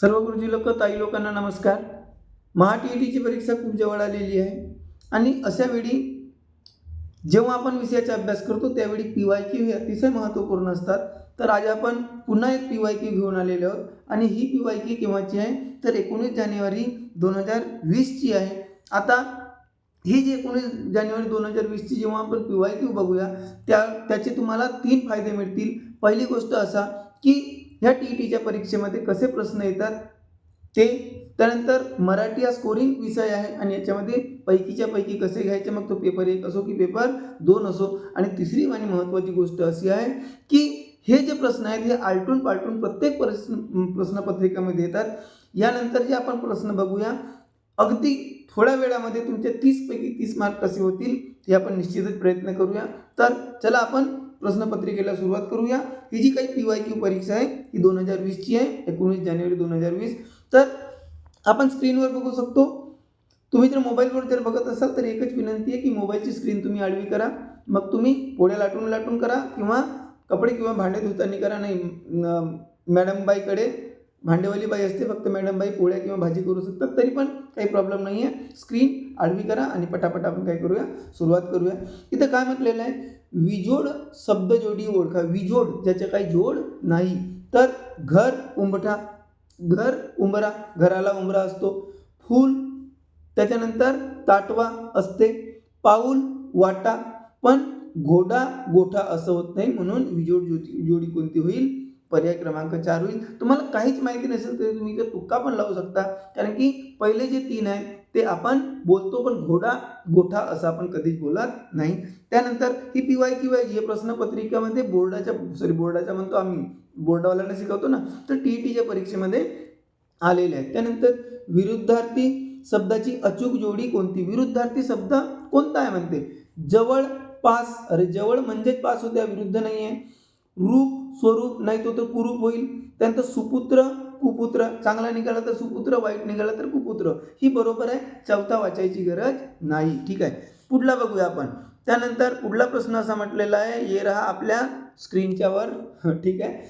सर्व गुरुजी लोक ताई लोकांना नमस्कार. महा टी ई टीची परीक्षा खूप जवळ आलेली आहे. आणि अशा वेळी जेव्हा आपण विषयाचा अभ्यास करतो त्यावेळी पी वाय क्यू हे अतिशय महत्त्वपूर्ण असतात. तर आज आपण पुन्हा एक पी वाय क्यू घेऊन आलेलो आहोत. आणि ही पी वाय क्यू केव्हाची आहे? तर एकोणीस जानेवारी दोन हजार वीसची आहे. आता ही जी एकोणीस जानेवारी दोन हजार वीसची जेव्हा आपण पी वाय क्यू बघूया त्या त्याचे तुम्हाला तीन फायदे मिळतील. पहिली गोष्ट असा की ह्या टी ई टीच्या परीक्षेमध्ये कसे प्रश्न येतात? ते त्यानंतर मराठी हा स्कोरिंग विषय आहे आणि याच्यामध्ये पैकीच्या पैकी कसे घ्यायचे? मग तो पेपर एक असो की पेपर दोन असो. आणि तिसरी आणि महत्त्वाची गोष्ट अशी आहे की हे जे प्रश्न आहेत हे आलटून पालटून प्रत्येक प्रश्न प्रश्नपत्रिकामध्ये येतात. यानंतर जे आपण प्रश्न बघूया अगदी थोड्या वेळामध्ये तुमचे तीसपैकी तीस मार्क कसे होतील. हे आपण निश्चितच प्रयत्न करूया. तर चला आपण प्रश्नपत्रिकेला सुरुवात करूया. ही जी काही पी वाय क्यू परीक्षा आहे ही दोन हजार वीसची आहे एकोणीस जानेवारी दोन हजार वीस. तर आपण स्क्रीनवर बघू शकतो. तुम्ही जर मोबाईलवर जर बघत असाल तर एकच विनंती आहे की मोबाईलची स्क्रीन तुम्ही आडवी करा. मग तुम्ही पोळ्या लाटून लाटून करा किंवा कपडे किंवा भांडे धुताना करा. नाही मॅडम बाईकडे भांडेवाली बाई असते फक्त मॅडम बाई पोळ्या किंवा भाजी करू शकतात तरी पण काही प्रॉब्लेम नाही आहे. स्क्रीन आडवी करा आणि पटापट आपण काय करूया? सुरुवात करूया. इथं काय म्हटलेलं आहे? विजोड शब्दजोडी ओळखा. विजोड ज्याच्या काही जोड नाही. तर घर उंबठा. घर उंबरा. घराला उंबरा असतो. फूल त्याच्यानंतर ताटवा असते. पाऊल वाटा. पण घोडा गोठा असं होत नाही म्हणून विजोड जो जोडी कोणती होईल? पर्याय क्रमांक चार होईल. तुम्हाला काहीच माहिती नसेल तरी तुम्ही इथं तुक्का पण लावू शकता. कारण की पहिले जे तीन आहेत ते आपण बोलतो पण घोडा गोठा असं आपण कधीच बोलत नाही. त्यानंतर ही पी वाय किंवा वाय हे प्रश्नपत्रिकामध्ये बोर्डाच्या सॉरी बोर्डाच्या म्हणतो आम्ही. बोर्डावाल्यांना शिकवतो ना तर टी ई टीच्या परीक्षेमध्ये आलेले आहेत. त्यानंतर विरुद्धार्थी शब्दाची अचूक जोडी कोणती? विरुद्धार्थी शब्द कोणता आहे म्हणते? जवळ पास अरे जवळ म्हणजेच पास होत्या विरुद्ध नाही आहे रूप स्वरूप नाही तो तर कुरूप होईल. त्यानंतर सुपुत्र कुपुत्र चांगला निघाला तर सुपुत्र वाईट निघाला तर कुपुत्र. ही बरोबर आहे चौथा वाचायची गरज नाही. ठीक आहे? पुढला बघूया आपण. त्यानंतर पुढला प्रश्न असा म्हटलेला आहे ये रहा आपल्या स्क्रीनच्या वर. ठीक आहे?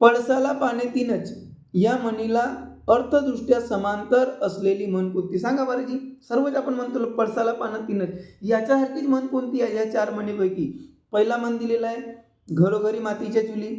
पळसाला पाने तीनच. या म्हणीला अर्थदृष्ट्या समांतर असलेली म्हण कोणती? सांगा बरं जी. सर्वच आपण म्हणतो पळसाला पानं तीनच. याच्यासारखीच म्हण कोणती आहे? या चार म्हणीपैकी. पहिला म्हण दिलेला आहे घरोघरी मातीच्या चुली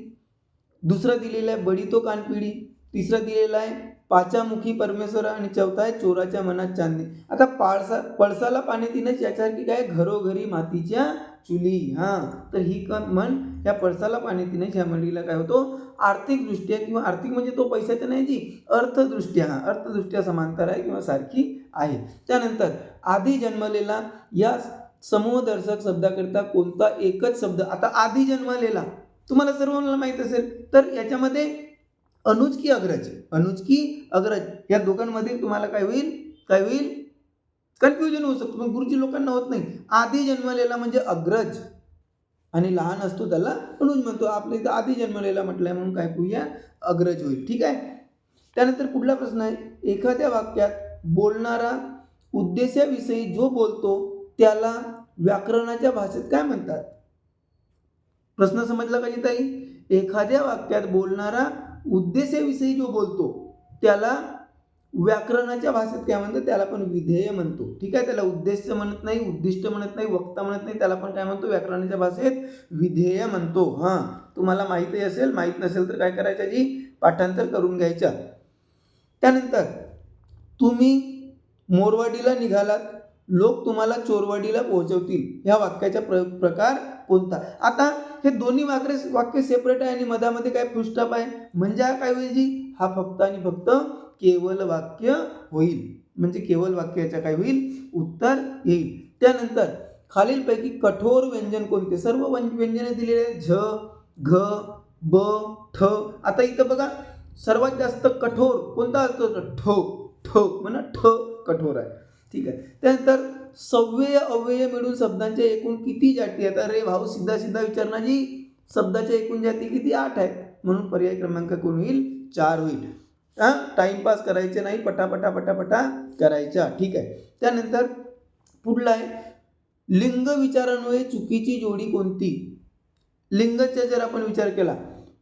दुसरं दिलेलं आहे बडी तो कानपिढी तिसरं दिलेलं आहे पाचामुखी परमेश्वर आणि चौथा आहे चोराच्या मनात चांदणे. आता पाळसा पळसाला पाणी तीनच याच्यासारखी काय घरोघरी मातीच्या चुली. हां तर ही क म्हण या पळसाला पाणी तीनच ह्या म्हणीला काय होतो? आर्थिकदृष्ट्या किंवा आर्थिक म्हणजे तो पैशाचा नाही जी अर्थदृष्ट्या. हां अर्थदृष्ट्या समांतर आहे किंवा सारखी आहे. त्यानंतर आधी जन्मलेला या समूहदर्शक शब्दाकरिता कोणता एकच शब्द आता आधी जन्मलेला तुम्हाला सर्वांना माहीत असेल तर याच्यामध्ये अनुज की अग्रज अनुज की अग्रज या दोघांमध्ये तुम्हाला काय होईल? काय होईल? कन्फ्युजन होऊ शकतो पण गुरुजी लोकांना होत नाही. आधी जन्मलेला म्हणजे अग्रज आणि लहान असतो त्याला अनुज म्हणतो. आपल्या इथं आधी जन्मलेला म्हटलंय म्हणून काय करूया? अग्रज होईल. ठीक आहे? त्यानंतर पुढला प्रश्न आहे एखाद्या वाक्यात बोलणारा उद्देशाविषयी जो बोलतो त्याला व्याकरणाच्या भाषेत काय म्हणतात? प्रश्न समजला पाहिजे ताई एखाद्या वाक्यात बोलणारा उद्देशाविषयी जो बोलतो त्याला व्याकरणाच्या भाषेत काय म्हणतात? त्याला पण विधेय म्हणतो. ठीक आहे? त्याला उद्देश म्हणत नाही उद्दिष्ट म्हणत नाही वक्ता म्हणत नाही त्याला पण काय म्हणतो? व्याकरणाच्या भाषेत विधेय म्हणतो. हां. तुम्हाला माहिती असेल माहीत नसेल तर काय करायचं जी पाठांतर करून घ्यायच्या त्यानंतर तुम्ही मोरवाडीला निघालात. लोक तुम्हाला चोरवाडीला पोहोचवतील. ह्या वाक्याचा प्र प्रकार कोणता? आता हे दोन्ही वाक्य वाक्य सेपरेट आहे आणि मधामध्ये काय पृष्ठप आहे? म्हणजे हा काय होईल जी? हा फक्त आणि फक्त केवल वाक्य होईल. म्हणजे केवल वाक्याच्या काय होईल? उत्तर येईल. त्यानंतर खालीलपैकी कठोर व्यंजन कोणते? सर्व व्यंजने दिलेले आहेत. झ घ ब ठ. आता इथं बघा सर्वात जास्त कठोर कोणता असतो? ठ ठ. म्हणा ठ कठोर आहे. ठीक आहे. त्यानंतर सव्यय अव्यय मिळून शब्दांच्या एकूण किती जाती आहेत? अरे भाऊ सिद्धा सिद्धा विचारणा जी. शब्दाच्या एकूण जाती किती? आठ आहेत. म्हणून पर्याय क्रमांक कोण होईल? चार होईल. हां? टाईमपास करायचे नाही. पटापटा पटापटा करायचा. ठीक आहे. त्यानंतर पुढला आहे. लिंग विचारांमुळे चुकीची जोडी कोणती? लिंगचा जर आपण विचार केला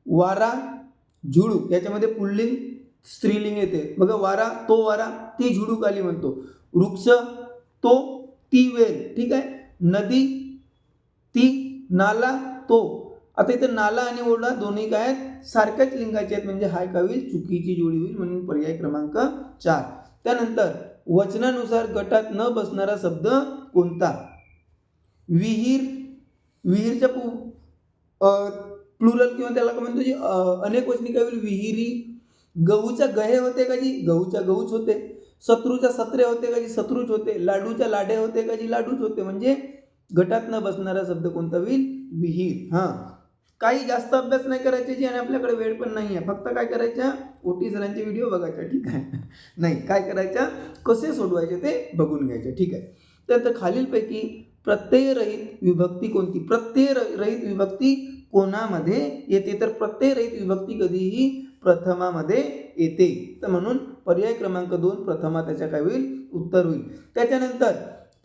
वारा झुळू याच्यामध्ये पुल्लिंग स्त्रीलिंग येते. बघा वारा तो वारा ती झुडूकाली म्हणतो. वृक्ष तो ती वेल ठीक आहे? नदी ती नाला तो. आता इथं नाला आणि ओढा दोन्ही काय आहेत? सारख्याच लिंगाचे आहेत. म्हणजे हाय का होईल? चुकीची जोडी होईल म्हणून पर्याय क्रमांक चार. त्यानंतर वचनानुसार गटात न बसणारा शब्द कोणता? विहीर. विहीरच्या पु प्लुरल किंवा त्याला काय म्हणतो? जी अनेक वचनी काय होईल विहिरी. गहूच्या गहे होते का जी? गहूच्या गहूच होते. शत्रूच्या सत्रे होते का जी शत्रूच होते? लाडूच्या लाडे होते का जी लाडूच होते? म्हणजे गटात न बसणारा शब्द कोणता? होईल विहीर हां. काही जास्त अभ्यास नाही करायचे जी आणि आपल्याकडे वेळ पण नाही आहे. फक्त काय करायच्या? ओटी सरांचे व्हिडिओ बघायच्या ठीक आहे. नाही काय करायच्या? कसे सोडवायचे ते बघून घ्यायचे ठीक आहे. तर खालीलपैकी प्रत्ययरहित विभक्ती कोणती? प्रत्यय रहित विभक्ती कोणामध्ये येते? तर प्रत्ययरहित विभक्ती कधीही प्रथमामध्ये येते. तर म्हणून पर्याय क्रमांक दोन प्रथमा त्याच्या काय होईल? उत्तर होईल. त्याच्यानंतर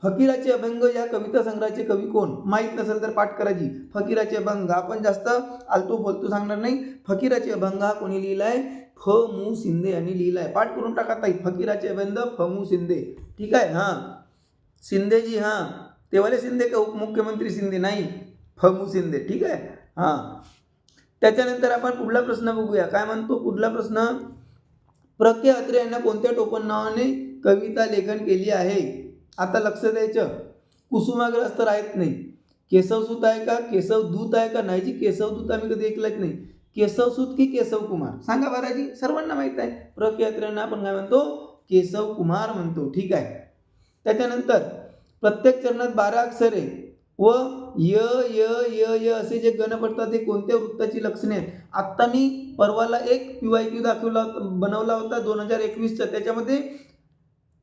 फकीराचे अभंग या कविता संग्रहाचे कवी कोण? माहीत नसेल तर पाठ करायची फकीराचे अभंग. आपण जास्त आलतू बोलतू सांगणार नाही. फकीराचे अभंग हा कोणी लिहिलाय? फ. मु. शिंदे यांनी लिहिलाय. पाठ करून टाका ताई. फकीराचे अभंग फ. मु. शिंदे. ठीक आहे? हां. शिंदेजी हां. तेवाले शिंदे का उपमुख्यमंत्री शिंदे? नाही. फमू शिंदे. ठीक आहे? हां. त्याच्यानंतर आपण पुढला प्रश्न बघूया. काय म्हणतो? पुढला प्रश्न. प्र के अत्रे यांना कोणत्या टोपण नावाने कविता लेखन केली आहे? आता लक्ष द्यायचं. कुसुमाग्रज तर आहेत नाही केशवसूत आहे का? केशवदूत आहे का? नाही जी केशवदूत आम्ही कधी ऐकलंच नाही. केशवसूत की केशव कुमार? सांगा बाराजी सर्वांना माहीत आहे. प्र के आपण काय म्हणतो? केशव कुमार म्हणतो. ठीक आहे. त्याच्यानंतर प्रत्येक चरणात बारा अक्षरे. व य य य य असे जे गण पडतात ते कोणत्या वृत्ताची लक्षणे आहेत? आत्ता मी परवाला एक क्यू आय क्यू दाखवला बनवला होता दोन हजार एकवीसचा. त्याच्यामध्ये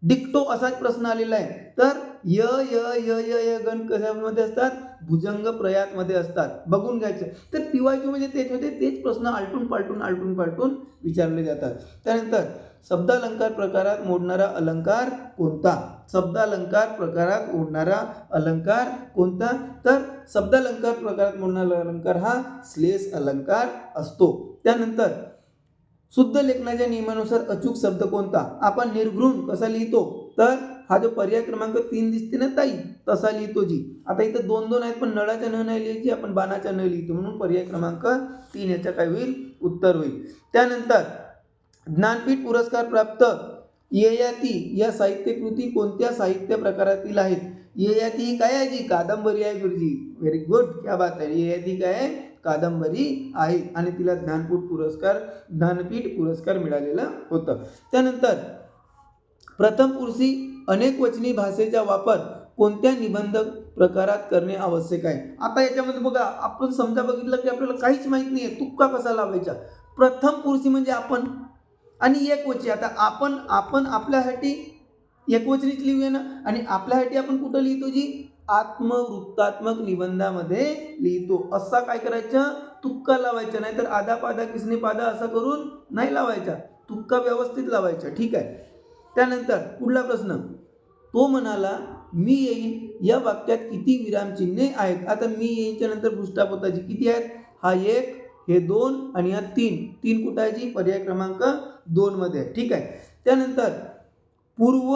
डिक्टो असाच प्रश्न आलेला आहे. तर य य य य य गण कशामध्ये असतात? भुजंग प्रयातमध्ये असतात. बघून घ्यायचं. तर पी वाय क्यू म्हणजे तेच होते. तेच प्रश्न आलटून पालटून आलटून पालटून विचारले जातात. त्यानंतर शब्दालंकार प्रकारात मोडणारा अलंकार कोणता? शब्दालंकार प्रकारात ओढणारा अलंकार कोणता? तर शब्दालंकार प्रकारात मोडणारा अलंकार हा श्लेष अलंकार असतो. त्यानंतर शुद्ध लेखनाच्या नियमानुसार अचूक शब्द कोणता? आपण निर्घृण कसा लिहितो? तर हा जो पर्याय क्रमांक तीन दिसते ना ताई तसा लिहितो जी. आता इथं दोन दोन आहेत पण नळाच्या न नाही लिहायची आपण बाणाच्या न लिहितो. म्हणून पर्याय क्रमांक तीन याच्या काय होईल उत्तर होईल. त्यानंतर ज्ञानपीठ पुरस्कार प्राप्त ययाती या साहित्यकृती कोणत्या साहित्य प्रकारातील आहेत? ययाती ही काय आहे जी? कादंबरी आहे गुरुजी. व्हेरी गुड क्या बात आहे. ययाती काय आहे? कादंबरी आहे. आणि तिला ज्ञानपीठ पुरस्कार ज्ञानपीठ पुरस्कार मिळालेला होतं. त्यानंतर प्रथम पुरुषी अनेक वचनी भाषेचा वापर कोणत्या निबंध प्रकारात करणे आवश्यक आहे? आता याच्यामध्ये बघा आपण समजा बघितलं की आपल्याला काहीच माहीत नाही आहे तुक्का कसा लावायचा? प्रथम पुरुषी म्हणजे आपण आणि एकवची आता आपण आपण आपल्यासाठी एकवचनीच लिहूया ना आणि आपल्यासाठी आपण कुठं लिहितो जी? आत्मवृत्तात्मक निबंधामध्ये लिहितो. असा काय करायचं? तुक्का लावायचा नाहीतर आधा पादा किसने पादा असा करून नाही लावायचा. तुक्का व्यवस्थित लावायचा ठीक आहे? त्यानंतर पुढला प्रश्न. तो म्हणाला मी येईन या वाक्यात किती विरामचिन्हे आहेत? आता मी येईनच्या नंतर पृष्ठापोताची किती आहेत? हा एक हे दोन आणि हा तीन. तीन कुठं पर्याय क्रमांक दोनमध्ये आहे. ठीक आहे? त्यानंतर पूर्व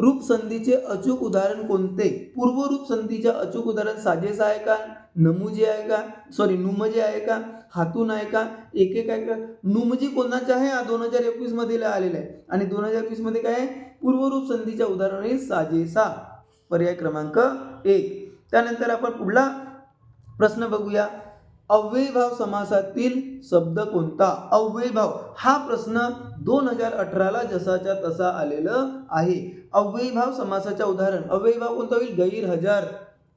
रूप संधीचे अचूक उदाहरण कोणते? पूर्व रूप संधीचे अचूक उदाहरण साजेसा आहे का? नमुजे आहे का? सॉरी नुमजे आहे का? हातून आहे का? एक एक आहे का? नुमजी कोणाचे आहे? हा दोन हजार एकवीसमध्ये आलेला आहे. आणि दोन हजार एकवीसमध्ये काय आहे? पूर्वरूप संधीच्या उदाहरण आहे साजेसा. पर्याय क्रमांक एक. त्यानंतर आपण पुढला प्रश्न बघूया. अव्ययभाव समासातील शब्द कोणता? अव्ययभाव. हा प्रश्न दोन हजार अठराला जसाच्या तसा आलेलं आहे. अव्ययभाव समासाच्या उदाहरण. अव्ययभाव कोणता होईल? गैर हजार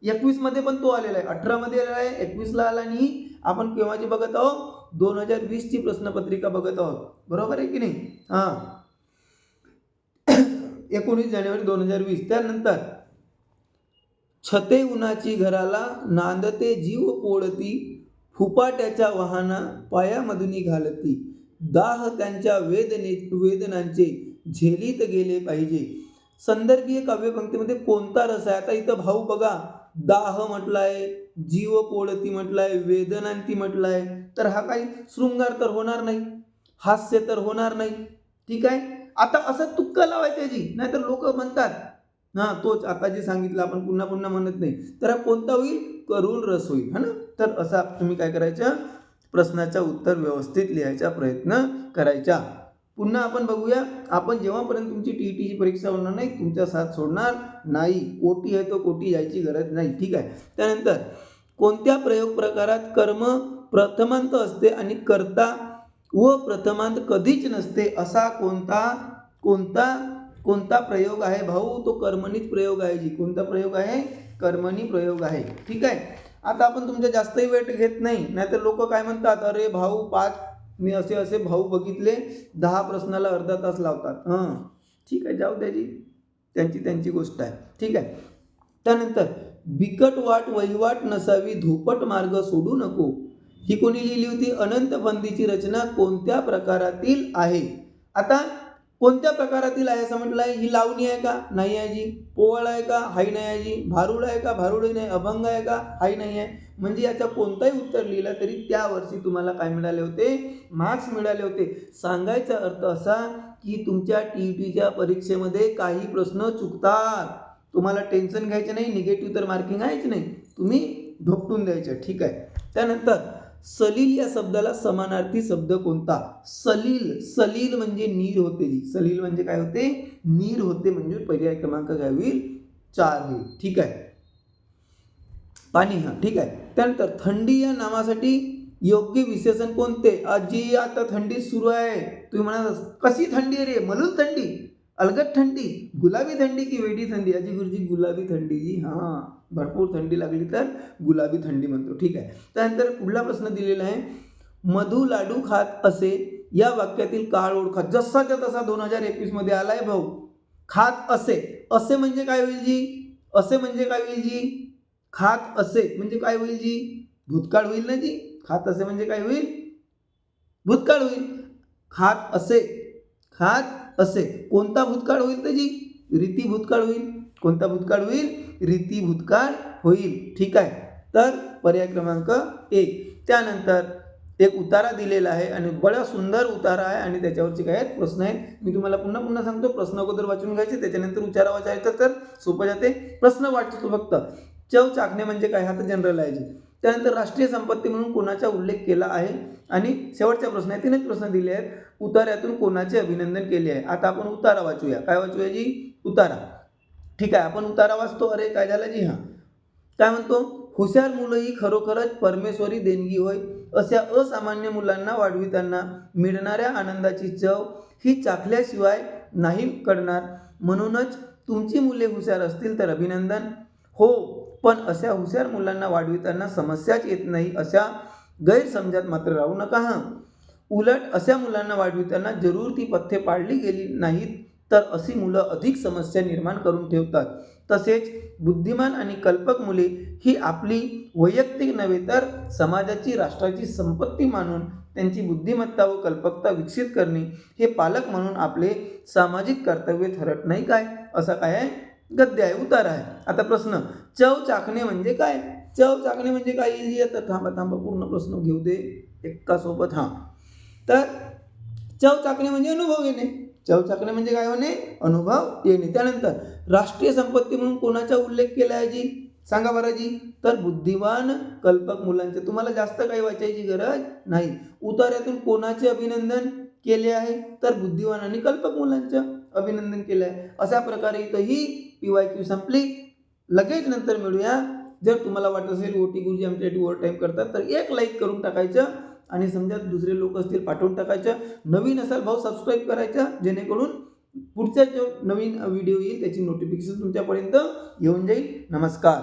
एकवीसमध्ये पण तो आलेला आहे. अठरामध्ये आलेला आहे. एकवीसला आला नाही. आपण केव्हाची बघत आहोत? दोन हजार वीसची प्रश्नपत्रिका बघत आहोत. बरोबर आहे की नाही? हां. एकोणीस जानेवारी दोन हजार वीस. त्यानंतर छते उन्हाची घराला नांदते जीव पोळती फुपाट्याच्या वाहना पायामधुनी घालती दाह त्यांच्या वेदने वेदनांचे झेलीत गेले पाहिजे. संदर्भीय काव्यपंक्तीमध्ये कोणता रस आहे? आता इथं भाऊ बघा. दाह म्हटलाय जीव पोळती म्हटलाय वेदनांती म्हटलाय. तर हा काही शृंगार तर होणार नाही. हास्य तर होणार नाही. ठीक आहे? आता असं तुक्क लावायचं जी. नाहीतर लोक म्हणतात हा तोच आता जे सांगितलं आपण पुन्हा पुन्हा म्हणत नाही. तर हा कोणता होईल? करुण रस होईल. हा ना? तर असा तुम्ही काय करायचं? प्रश्नाचं उत्तर व्यवस्थित लिहायचा प्रयत्न करायचा. पुन्हा आपण बघूया आपण जेव्हापर्यंत तुमची टी ई टीची परीक्षा होणार नाही तुमचा साथ सोडणार नाही. ओटी आहे तो कोटी यायची गरज नाही ठीक आहे? त्यानंतर कोणत्या प्रयोग प्रकारात कर्म प्रथमांत असते आणि कर्ता व प्रथमांत कधीच नसते असा कोणता कोणता कोणता प्रयोग आहे भाऊ? तो कर्मणीच प्रयोग आहे जी. कोणता प्रयोग आहे? कर्मणी प्रयोग आहे. ठीक आहे? आता आपण तुमच्या जास्तही वेट घेत नाही नाहीतर लोक काय म्हणतात अरे भाऊ पाच मी असे असे भाऊ बघितले दहा प्रश्नाला अर्धा तास लावतात. हां. ठीक आहे जाऊ द्याची त्यांची त्यांची गोष्ट आहे. ठीक आहे. त्यानंतर बिकट वाट वहिवाट नसावी धोपट मार्ग सोडू नको. ही कोणी लिहिली होती? अनंत बंदीची रचना कोणत्या प्रकारातील आहे? आता कोणत्या प्रकारातील आहे असं म्हटलं आहे? ही लावणी आहे का? नाही आहे जी. पोवळ आहे का? हाई नाही आहे जी. भारूड आहे का? भारूड नाही. अभंग आहे का? हाई नाही आहे. म्हणजे याचा कोणताही उत्तर लिहिलं तरी त्या वर्षी तुम्हाला काय मिळाले होते? मार्क्स मिळाले होते. सांगायचा अर्थ असा की तुमच्या टी ई टीच्या परीक्षेमध्ये काही प्रश्न चुकतात. तुम्हाला टेन्शन घ्यायचं नाही. निगेटिव्ह तर मार्किंग आहेच नाही. तुम्ही धोपटून द्यायचं. ठीक आहे. त्यानंतर सलील या शब्दाला समानार्थी शब्द कोणता? सलील. सलील म्हणजे नीर होते. जी सलील म्हणजे काय होते? नीर होते म्हणजे पर्याय क्रमांक काय होईल चार होईल ठीक आहे? पाणी हा. ठीक आहे. त्यानंतर थंडी या नावासाठी योग्य विशेषण कोणते? आजी आता थंडी सुरू आहे. तुम्ही म्हणा कशी थंडी रे? म्हणून थंडी. अलगट थंडी गुलाबी थंडी की वेडी थंडी आजी गुरुजी, गुलाबी थंडी जी। हाँ भरपूर थंडी लागली तर गुलाबी थंडी म्हणतो, ठीक आहे? त्यानंतर पुढला प्रश्न दिलेला आहे, मधु लाडू खात असे, या वाक्यातील काळ ओळखा. जसाच्या तसा दोन हज़ार एकवीसमध्ये आलाय भाऊ. खात असे. असे म्हणजे काय होईल जी? असे म्हणजे काय होईल जी? खात असे म्हणजे काय होईल जी? भूतकाळ होईल ना जी? खात असे म्हणजे काय होईल? भूतकाळ होईल. खात असे. खात असे. कोणता भूतकाळ होईल त्याची? रीती भूतकाळ होईल. कोणता भूतकाळ होईल? रीती भूतकाळ होईल. ठीक आहे. तर पर्याय क्रमांक एक. त्यानंतर एक उतारा दिलेला आहे आणि बडा सुंदर उतारा आहे आणि त्याच्यावरचे काय आहेत प्रश्न आहेत. मी तुम्हाला पुन्हा पुन्हा सांगतो. प्रश्न अगोदर वाचून घ्यायचे त्याच्यानंतर उचारा वाचायचं तर सोपं जाते. प्रश्न वाटतो फक्त. चव चाकणे म्हणजे काय? हा तर जनरल आहे. त्यानंतर राष्ट्रीय संपत्ती म्हणून कोणाचा उल्लेख केला आहे? आणि शेवटचा प्रश्न आहे तीनच प्रश्न दिले आहेत. उतार्यातून कोणाचे अभिनंदन केले आहे? आता आपण उतारा वाचूया. काय वाचूया जी? उतारा. ठीक आहे आपण उतारा वाचतो. अरे काय झालं जी? हां. काय म्हणतो? हुशार मुलं ही खरोखरच परमेश्वरी देणगी होय. अशा असामान्य मुलांना वाढविताना मिळणाऱ्या आनंदाची चव ही चाखल्याशिवाय नाही कळणार. म्हणूनच तुमची मुले हुशार असतील तर अभिनंदन. हो पण अशा हुशार मुलांना वाढविताना समस्याच येत नाही अशा गैरसमजात मात्र राहू नका हां. उलट अशा मुलांना वाढविताना जरूर ती पथ्ये पाळली गेली नाहीत तर अशी मुलं अधिक समस्या निर्माण करून ठेवतात. तसेच बुद्धिमान आणि कल्पक मुले ही आपली वैयक्तिक नव्हे तर समाजाची राष्ट्राची संपत्ती मानून त्यांची बुद्धिमत्ता व कल्पकता विकसित करणे हे पालक म्हणून आपले सामाजिक कर्तव्य ठरत नाही काय? असं काय आहे? गद्य आहे उतार आहे. आता प्रश्न चव चाखणे म्हणजे काय? चव चाखणे म्हणजे काय? येईल तर थांबा थांबा पूर्ण प्रश्न घेऊ दे. एकासोबत हां. तर चव चाकणे म्हणजे अनुभव येणे चव चाकणे म्हणजे काय होणे अनुभव येणे त्यानंतर राष्ट्रीय संपत्ती म्हणून कोणाचा उल्लेख केला आहे जी सांगा बरं जी तर बुद्धिवान कल्पक मुलांचे. तुम्हाला जास्त काही वाचायची गरज नाही. उतार्यातून कोणाचे अभिनंदन केले आहे? तर बुद्धिवान आणि कल्पक मुलांचं अभिनंदन केलं आहे. अशा प्रकारे इथं ही पी वाय क्यू संपली. लगेच नंतर मिळूया. जर तुम्हाला वाटत असेल ओ टी गुरुजी आमच्यासाठी ओव्हर टाईम करतात तर एक लाईक करून टाकायचं आणि समजा दुसरे लोक असतील पाठवून टाकायचं. नवीन असाल भाऊ सबस्क्राईब करायचं. जेणेकरून पुढचा जो नवीन व्हिडिओ येईल त्याची नोटिफिकेशन तुमच्यापर्यंत येऊन जाईल. नमस्कार.